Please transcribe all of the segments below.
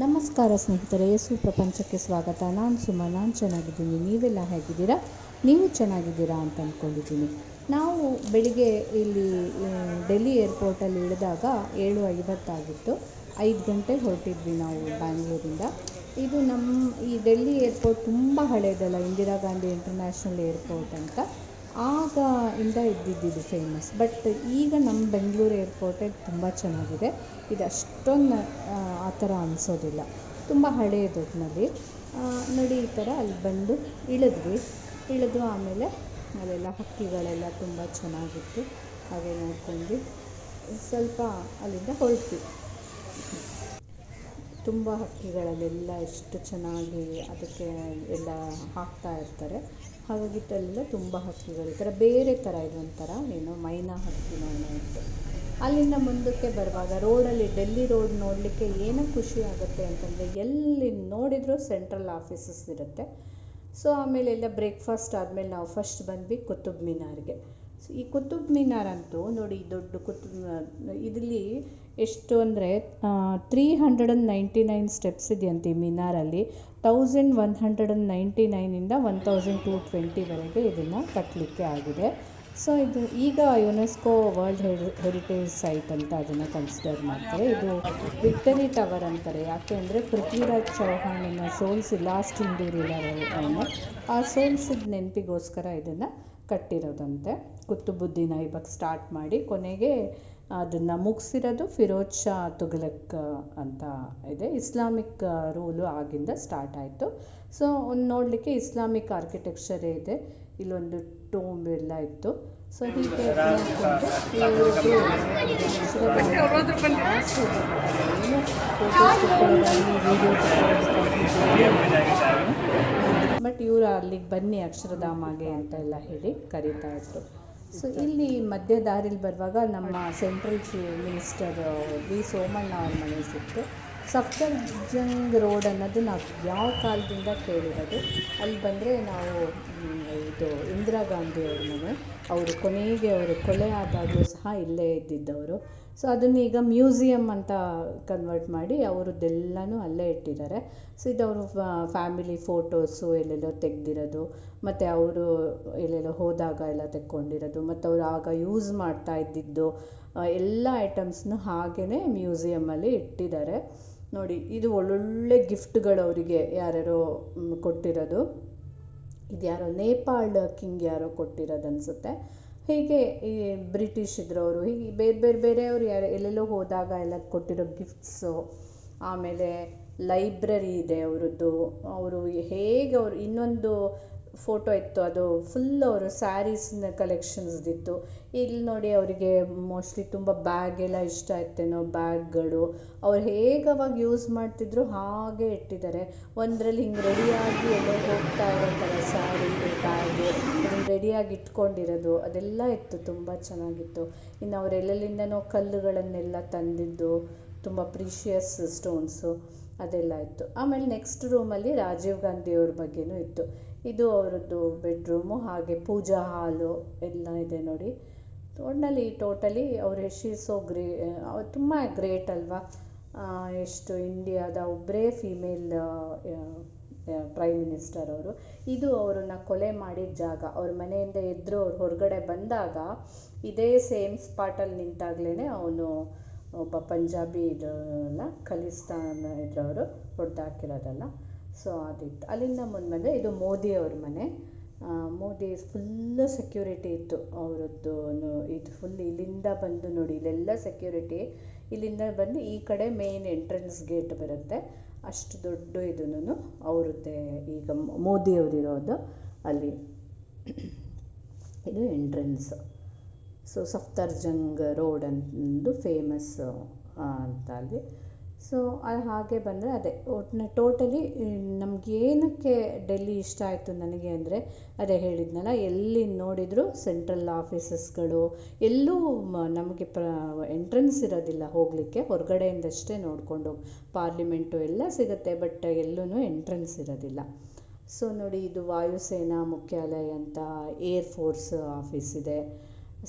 ನಮಸ್ಕಾರ ಸ್ನೇಹಿತರೆ, ಯೇಸು ಪ್ರಪಂಚಕ್ಕೆ ಸ್ವಾಗತ. ನಾನು ಸುಮ್ಮ ನಾನು ಚೆನ್ನಾಗಿದ್ದೀನಿ. ನೀವೆಲ್ಲ ಹೇಗಿದ್ದೀರಾ? ನೀವು ಚೆನ್ನಾಗಿದ್ದೀರಾ ಅಂತ ಅಂದ್ಕೊಂಡಿದ್ದೀನಿ ನಾವು ಬೆಳಿಗ್ಗೆ ಇಲ್ಲಿ ಡೆಲ್ಲಿ ಏರ್ಪೋರ್ಟಲ್ಲಿ ಇಳಿದಾಗ ಏಳು ಐವತ್ತಾಗಿತ್ತು ಐದು ಗಂಟೆಗೆ ಹೊರಟಿದ್ವಿ ನಾವು ಬ್ಯಾಂಗ್ಳೂರಿಂದ. ಇದು ನಮ್ಮ, ಈ ಡೆಲ್ಲಿ ಏರ್ಪೋರ್ಟ್ ತುಂಬ ಹಳೆಯದಲ್ಲ ಇಂದಿರಾ ಗಾಂಧಿ ಇಂಟರ್ನ್ಯಾಷನಲ್ ಏರ್ಪೋರ್ಟ್ ಅಂತ. ಆಗ ಇಂದ ಇದ್ದಿದ್ದು ಫೇಮಸ್ ಬಟ್ ಈಗ ನಮ್ಮ ಬೆಂಗಳೂರು ಏರ್ಪೋರ್ಟೇ ತುಂಬ ಚೆನ್ನಾಗಿದೆ. ಇದು ಅಷ್ಟೊಂದು, ಆ ಥರ ಅನಿಸೋದಿಲ್ಲ. ತುಂಬ ಹಳೆಯದು ಒಟ್ಟಿನಲ್ಲಿ ನೋಡಿ ಈ ಥರ ಅಲ್ಲಿ ಬಂದು ಇಳಿದ್ವಿ. ಇಳಿದು ಆಮೇಲೆ ಅಲ್ಲೆಲ್ಲ ಹಕ್ಕಿಗಳೆಲ್ಲ ತುಂಬ ಚೆನ್ನಾಗಿತ್ತು. ಹಾಗೆ ನೋಡ್ಕೊಂಡು ಸ್ವಲ್ಪ ಅಲ್ಲಿಂದ ಹೊರಟ್ವಿ. ತುಂಬ ಹಕ್ಕಿಗಳಲ್ಲೆಲ್ಲ ಎಷ್ಟು ಚೆನ್ನಾಗಿ ಅದಕ್ಕೆ ಎಲ್ಲ ಹಾಕ್ತಾ ಇರ್ತಾರೆ. ಹಾಗಾಗಿ ಅಲ್ಲೆಲ್ಲ ತುಂಬ ಹಕ್ಕಿಗಳು ಈ ಥರ ಬೇರೆ ಥರ ಇದೊಂಥರ ಏನೋ ಮೈನಾ ಹಕ್ಕಿನೋ ಇತ್ತು. ಅಲ್ಲಿಂದ ಮುಂದಕ್ಕೆ ಬರುವಾಗ ರೋಡಲ್ಲಿ ಡೆಲ್ಲಿ ರೋಡ್ ನೋಡಲಿಕ್ಕೆ ಏನು ಖುಷಿ ಆಗುತ್ತೆ ಅಂತಂದರೆ ಎಲ್ಲಿ ನೋಡಿದರೂ ಸೆಂಟ್ರಲ್ ಆಫೀಸಸ್ ಇರುತ್ತೆ. ಸೊ ಆಮೇಲೆ ಎಲ್ಲ ಬ್ರೇಕ್ಫಾಸ್ಟ್ ಆದಮೇಲೆ ನಾವು ಫಸ್ಟ್ ಬಂದ್ವಿ ಕುತುಬ್ ಮಿನಾರ್ಗೆ. ಸೊ ಈ ಕುತುಬ್ ಮಿನಾರ್ ಅಂತೂ ನೋಡಿ ದೊಡ್ಡ ಕುತುಬ್ ಇದರಲ್ಲಿ ಎಷ್ಟು ಅಂದರೆ three hundred and ninety nine steps ಇದೆಯಂತೆ ಈ ಮಿನಾರಲ್ಲಿ. Thousand one hundred and ninety ನೈನಿಂದ one thousand two ಟ್ವೆಂಟಿವರೆಗೆ ಇದನ್ನು ಕಟ್ಟಲಿಕ್ಕೆ ಆಗಿದೆ. ಸೊ ಇದು ಈಗ ಯುನೆಸ್ಕೋ ವರ್ಲ್ಡ್ ಹೆರಿಟೇಜ್ ಸೈಟ್ ಅಂತ ಅದನ್ನು ಕನ್ಸಿಡರ್ ಮಾಡ್ತಾರೆ. ಇದು ವಿಕ್ಟರಿ ಟವರ್ ಅಂತಾರೆ. ಯಾಕೆ ಅಂದರೆ ಪೃಥ್ವಿರಾಜ್ ಚೌಹಾಣನ ಸೋಲ್ಸಿ ಲಾಸ್ಟ್ ಇಂಡೂರಿಲ್ಲ ಆ ಸೋಲ್ಸಿದ ನೆನಪಿಗೋಸ್ಕರ ಇದನ್ನು ಕಟ್ಟಿರೋದಂತೆ. ಕುತ್ತು ಬುದ್ದಿನ ಇವಾಗ ಸ್ಟಾರ್ಟ್ ಮಾಡಿ ಕೊನೆಗೆ ಅದನ್ನು ಮುಗಿಸಿರೋದು ಫಿರೋಜ್ ಶಾ ತುಘಲಕ್ ಅಂತ ಇದೆ. ಇಸ್ಲಾಮಿಕ್ ರೂಲು ಆಗಿಂದ ಸ್ಟಾರ್ಟ್ ಆಯಿತು. ಸೊ ಒಂದು ನೋಡಲಿಕ್ಕೆ ಇಸ್ಲಾಮಿಕ್ ಆರ್ಕಿಟೆಕ್ಚರೇ ಇದೆ. ಇಲ್ಲೊಂದು ಟೂಂಬ್ ಎಲ್ಲ ಇತ್ತು. ಸೊ ಹೀಗೆ ಫೋಟೋಸ್ ಬಟ್ ಇವರು ಅಲ್ಲಿಗೆ ಬನ್ನಿ ಅಕ್ಷರಧಾಮಗೆ ಅಂತ ಎಲ್ಲ ಹೇಳಿ ಕರೀತಾ ಇದ್ರು. ಸೊ ಇಲ್ಲಿ ಮಧ್ಯ ದಾರಿಲಿ ಬರುವಾಗ ನಮ್ಮ central chief minister V Somanna ಅವ್ರ ಮನೆ ಸಿಕ್ತು. ಸಫ್ದರ್ಜಂಗ್ ರೋಡ್ ಅನ್ನೋದು ನಾವು ಯಾವ ಕಾಲದಿಂದ ಕೇಳಿರೋದು? ಅಲ್ಲಿ ಬಂದರೆ ನಾವು ಇದು ಇಂದಿರಾ ಗಾಂಧಿ ಅವ್ರ ಮನೆ. ಅವರು ಕೊನೆಗೆ ಅವರು ಕೊಲೆ ಆದಾಗಲೂ ಸಹ ಇಲ್ಲೇ ಇದ್ದಿದ್ದವರು. ಸೊ ಅದನ್ನು ಈಗ ಮ್ಯೂಸಿಯಮ್ ಅಂತ ಕನ್ವರ್ಟ್ ಮಾಡಿ ಅವರದ್ದೆಲ್ಲನೂ ಅಲ್ಲೇ ಇಟ್ಟಿದ್ದಾರೆ. ಸೊ ಇದು ಅವರು ಫ್ಯಾಮಿಲಿ ಫೋಟೋಸು ಎಲ್ಲೆಲ್ಲೋ ತೆಗೆದಿರೋದು, ಮತ್ತು ಅವರು ಎಲ್ಲೆಲ್ಲೋ ಹೋದಾಗ ಎಲ್ಲ ತೆಕ್ಕೊಂಡಿರೋದು, ಮತ್ತು ಅವರು ಆಗ ಯೂಸ್ ಮಾಡ್ತಾ ಇದ್ದಿದ್ದು ಎಲ್ಲ ಐಟಮ್ಸ್ನು ಹಾಗೇ ಮ್ಯೂಸಿಯಮ್ಮಲ್ಲಿ ಇಟ್ಟಿದ್ದಾರೆ. ನೋಡಿ, ಇದು ಒಳ್ಳೊಳ್ಳೆ ಗಿಫ್ಟ್ಗಳು ಅವರಿಗೆ ಯಾರ್ಯಾರೋ ಕೊಟ್ಟಿರೋದು. ಇದು ಯಾರೋ ನೇಪಾಳ ಕಿಂಗ್ ಯಾರೋ ಕೊಟ್ಟಿರೋದು ಅನಿಸುತ್ತೆ. ಹೀಗೆ, ಈ ಬ್ರಿಟಿಷ್ ಇದ್ರವರು, ಹೀಗೆ ಬೇರೆ ಬೇರೆ ಬೇರೆಯವರು ಯಾರು, ಎಲ್ಲೆಲ್ಲೋ ಹೋದಾಗ ಎಲ್ಲ ಕೊಟ್ಟಿರೋ ಗಿಫ್ಟ್ಸು ಆಮೇಲೆ ಲೈಬ್ರರಿ ಇದೆ ಅವರದ್ದು, ಅವರು ಹೇಗೆ ಅವರು ಇನ್ನೊಂದು ಫೋಟೋ ಇತ್ತು, ಅದು ಫುಲ್ ಅವರು ಸ್ಯಾರೀಸ್ನ ಕಲೆಕ್ಷನ್ಸ್ದಿತ್ತು ಇಲ್ಲಿ ನೋಡಿ ಅವರಿಗೆ ಮೋಸ್ಟ್ಲಿ ತುಂಬ ಬ್ಯಾಗ್ ಎಲ್ಲ ಇಷ್ಟ ಆಯ್ತೇನೋ ಬ್ಯಾಗ್ಗಳು ಅವ್ರು ಹೇಗೆ ಅವಾಗ ಯೂಸ್ ಮಾಡ್ತಿದ್ರು ಹಾಗೆ ಇಟ್ಟಿದ್ದಾರೆ. ಒಂದರಲ್ಲಿ ಹಿಂಗೆ ರೆಡಿಯಾಗಿ ಎಲ್ಲೋ ಹೋಗ್ತಾ ಇರೋ ಥರ ಸ್ಯಾರಿ ಬ್ಯಾಗ್ ರೆಡಿಯಾಗಿ ಇಟ್ಕೊಂಡಿರೋದು, ಅದೆಲ್ಲ ಇತ್ತು, ತುಂಬ ಚೆನ್ನಾಗಿತ್ತು. ಇನ್ನು ಅವ್ರು ಎಲ್ಲೆಲ್ಲಿಂದನೋ ಕಲ್ಲುಗಳನ್ನೆಲ್ಲ ತಂದಿದ್ದು, ತುಂಬ ಪ್ರೀಷಿಯಸ್ ಸ್ಟೋನ್ಸು ಅದೆಲ್ಲ ಇತ್ತು. ಆಮೇಲೆ ನೆಕ್ಸ್ಟ್ ರೂಮಲ್ಲಿ ರಾಜೀವ್ ಗಾಂಧಿಯವ್ರ ಬಗ್ಗೆಯೂ ಇತ್ತು. ಇದು ಅವರದ್ದು ಬೆಡ್ರೂಮು ಹಾಗೆ ಪೂಜಾ ಹಾಲು ಎಲ್ಲ ಇದೆ ನೋಡಿ. ಒಟ್ಟಿನಲ್ಲಿ ಟೋಟಲಿ ಅವ್ರು ಶಿ ಗ್ರೇ ತುಂಬ ಗ್ರೇಟ್ ಅಲ್ವಾ? ಎಷ್ಟು ಇಂಡಿಯಾದ ಒಬ್ಬರೇ ಫೀಮೇಲ್ ಪ್ರೈಮ್ ಮಿನಿಸ್ಟರ್ ಅವರು. ಇದು ಅವರನ್ನ ಕೊಲೆ ಮಾಡಿದ ಜಾಗ. ಅವ್ರ ಮನೆಯಿಂದ ಎದ್ರು ಅವ್ರು ಹೊರಗಡೆ ಬಂದಾಗ ಇದೇ ಸೇಮ್ ಸ್ಪಾಟಲ್ಲಿ ನಿಂತಾಗ್ಲೇ ಅವನು ಒಬ್ಬ ಪಂಜಾಬಿ ಇದಲ್ಲ ಖಲಿಸ್ತಾನ್ ಇದ್ರವರು ಹೊಡೆದಾಕಿರೋದಲ್ಲ. ಸೊ ಅದಿತ್ತು. ಅಲ್ಲಿಂದ ಮುಂದೆ ಇದು ಮೋದಿ ಅವ್ರ ಮನೆ ಮೋದಿ ಫುಲ್ಲು ಸೆಕ್ಯೂರಿಟಿ ಇತ್ತು. ಅವರದ್ದು ಇದು ಫುಲ್ ಇಲ್ಲಿಂದ ಬಂದು ನೋಡಿ, ಇಲ್ಲೆಲ್ಲ ಸೆಕ್ಯೂರಿಟಿ ಇಲ್ಲಿಂದ ಬಂದು ಈ ಕಡೆ ಮೇನ್ ಎಂಟ್ರೆನ್ಸ್ ಗೇಟ್ ಬರುತ್ತೆ. ಅಷ್ಟು ದೊಡ್ಡ ಇದನ್ನು ಅವ್ರದ್ದೇ ಈಗ ಮೋದಿ ಅವರಿರೋದು ಅಲ್ಲಿ. ಇದು ಎಂಟ್ರೆನ್ಸ್ ಸೊ ಸಫ್ತರ್ಜಂಗ್ ರೋಡ್ ಅಂತಂದು ಫೇಮಸ್ ಅಂತ ಅಲ್ಲಿ. ಸೊ ಅದು ಹಾಗೆ ಬಂದರೆ ಅದೇ. ಒಟ್ಟಿನ ಟೋಟಲಿ ನಮಗೇನಕ್ಕೆ ಡೆಲ್ಲಿ ಇಷ್ಟ ಆಯಿತು ನನಗೆ ಅಂದರೆ, ಅದೇ ಹೇಳಿದ್ನಲ್ಲ, ಎಲ್ಲಿ ನೋಡಿದರೂ ಸೆಂಟ್ರಲ್ ಆಫೀಸಸ್ಗಳು ಎಲ್ಲೂ ನಮಗೆ ಪ್ರ ಎಂಟ್ರೆನ್ಸ್ ಇರೋದಿಲ್ಲ ಹೋಗಲಿಕ್ಕೆ. ಹೊರಗಡೆಯಿಂದಷ್ಟೇ ನೋಡಿಕೊಂಡು ಪಾರ್ಲಿಮೆಂಟು ಎಲ್ಲ ಸಿಗುತ್ತೆ ಬಟ್ ಎಲ್ಲೂ ಎಂಟ್ರೆನ್ಸ್ ಇರೋದಿಲ್ಲ. ಸೊ ನೋಡಿ, ಇದು ವಾಯುಸೇನಾ ಮುಖ್ಯಾಲಯ ಅಂತ ಏರ್ ಫೋರ್ಸ್ ಆಫೀಸ್ ಇದೆ.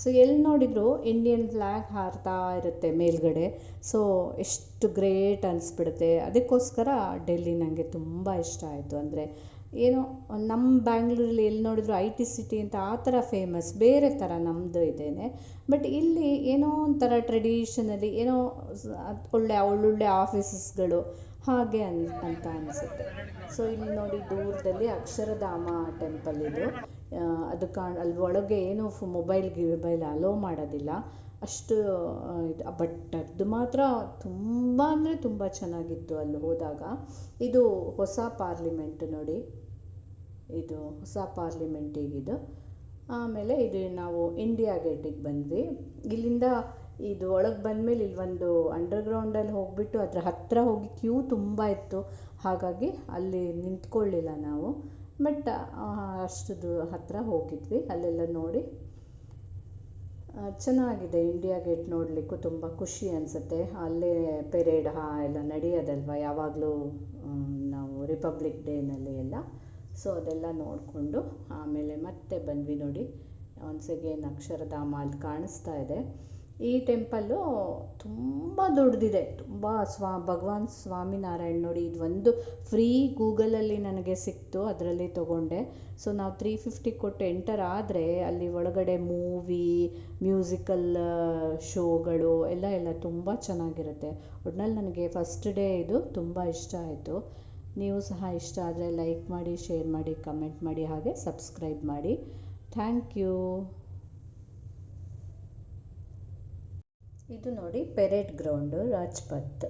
ಸೊ ಎಲ್ಲಿ ನೋಡಿದರೂ ಇಂಡಿಯನ್ ಫ್ಲ್ಯಾಗ್ ಹಾರ್ತಾ ಇರುತ್ತೆ ಮೇಲ್ಗಡೆ. ಸೊ ಎಷ್ಟು ಗ್ರೇಟ್ ಅನಿಸ್ಬಿಡುತ್ತೆ. ಅದಕ್ಕೋಸ್ಕರ ಡೆಲ್ಲಿ ನನಗೆ ತುಂಬ ಇಷ್ಟ ಆಯಿತು. ಅಂದರೆ ಏನೋ ನಮ್ಮ ಬ್ಯಾಂಗ್ಳೂರಲ್ಲಿ ಎಲ್ಲಿ ನೋಡಿದ್ರು ಐ ಟಿ ಸಿಟಿ ಅಂತ ಆ ಥರ ಫೇಮಸ್ ಬೇರೆ ಥರ ನಮ್ಮದು ಇದೇನೆ. ಬಟ್ ಇಲ್ಲಿ ಏನೋ ಒಂಥರ ಟ್ರೆಡಿಷನಲಿ ಏನೋ ಒಳ್ಳೆ, ಒಳ್ಳೊಳ್ಳೆ ಆಫೀಸಸ್ಗಳು ಹಾಗೆ ಅನ್ ಅಂತ ಅನಿಸುತ್ತೆ. ಸೊ ಇಲ್ಲಿ ನೋಡಿ ದೂರದಲ್ಲಿ ಅಕ್ಷರಧಾಮ ಟೆಂಪಲ್ ಇದು. ಅದು ಕಾಣ್ ಅಲ್ಲಿ ಒಳಗೆ ಏನು ಮೊಬೈಲ್ ಗಿಬೈಲ್ ಅಲೋ ಮಾಡೋದಿಲ್ಲ. ಅಷ್ಟು ಇದು ಬಟ್ ಅದು ಮಾತ್ರ ತುಂಬ ಅಂದರೆ ತುಂಬ ಚೆನ್ನಾಗಿತ್ತು ಅಲ್ಲಿ ಹೋದಾಗ. ಇದು ಹೊಸ ಪಾರ್ಲಿಮೆಂಟ್ ನೋಡಿ. ಇದು ಹೊಸ ಪಾರ್ಲಿಮೆಂಟ್ ಈಗಿದು ಆಮೇಲೆ ಇದು ನಾವು ಇಂಡಿಯಾ ಗೇಟಿಗೆ ಬಂದ್ವಿ. ಇಲ್ಲಿಂದ ಇದು ಒಳಗೆ ಬಂದಮೇಲೆ ಇಲ್ಲಿ ಒಂದು ಅಂಡರ್ಗ್ರೌಂಡಲ್ಲಿ ಹೋಗಿಬಿಟ್ಟು ಅದರ ಹತ್ತಿರ ಹೋಗಿ ಕ್ಯೂ ತುಂಬ ಇತ್ತು. ಹಾಗಾಗಿ ಅಲ್ಲಿ ನಿಂತ್ಕೊಳ್ಳಿಲ್ಲ ನಾವು. ಬಟ್ ಅಷ್ಟು ಹತ್ತಿರ ಹೋಗಿದ್ವಿ. ಅಲ್ಲೆಲ್ಲ ನೋಡಿ ಚೆನ್ನಾಗಿದೆ. ಇಂಡಿಯಾ ಗೇಟ್ ನೋಡಲಿಕ್ಕೂ ತುಂಬ ಖುಷಿ ಅನಿಸುತ್ತೆ. ಅಲ್ಲೇ ಪೆರೇಡ್ ಹಾ ಎಲ್ಲ ನಡೆಯೋದಲ್ವ? ಯಾವಾಗಲೂ ನಾವು ರಿಪಬ್ಲಿಕ್ ಡೇನಲ್ಲಿ ಎಲ್ಲ. ಸೊ ಅದೆಲ್ಲ ನೋಡಿಕೊಂಡು ಆಮೇಲೆ ಮತ್ತೆ ಬಂದ್ವಿ ನೋಡಿ. ಒನ್ಸ್ ಅಗೇನ್ ಅಕ್ಷರಧಾಮ ಅಲ್ಲಿ ಕಾಣಿಸ್ತಾ ಇದೆ. ಈ ಟೆಂಪಲ್ಲು ತುಂಬ ದೊಡ್ಡದಿದೆ. ತುಂಬ ಸ್ವಾ, ಭಗವಾನ್ ಸ್ವಾಮಿನಾರಾಯಣ್ ನೋಡಿ ಇದು ಒಂದು ಫ್ರೀ ಗೂಗಲಲ್ಲಿ ನನಗೆ ಸಿಕ್ತು, ಅದರಲ್ಲಿ ತೊಗೊಂಡೆ. ಸೊ ನಾವು ತ್ರೀ ಫಿಫ್ಟಿ ಕೊಟ್ಟು ಎಂಟರ್ ಆದರೆ ಅಲ್ಲಿ ಒಳಗಡೆ ಮೂವಿ ಮ್ಯೂಸಿಕಲ್ ಶೋಗಳು ಎಲ್ಲ ಎಲ್ಲ ತುಂಬ ಚೆನ್ನಾಗಿರುತ್ತೆ. ಒಟ್ನಲ್ಲಿ ನನಗೆ ಫಸ್ಟ್ ಡೇ ಇದು ತುಂಬ ಇಷ್ಟ ಆಯಿತು. ನೀವು ಸಹ ಇಷ್ಟ ಆದರೆ ಲೈಕ್ ಮಾಡಿ ಶೇರ್ ಮಾಡಿ ಕಮೆಂಟ್ ಮಾಡಿ, ಹಾಗೆ ಸಬ್ಸ್ಕ್ರೈಬ್ ಮಾಡಿ. ಥ್ಯಾಂಕ್ ಯು ಇದು ನೋಡಿ ಪೆರೇಡ್ ಗ್ರೌಂಡು ರಾಜ್ಪಥ್.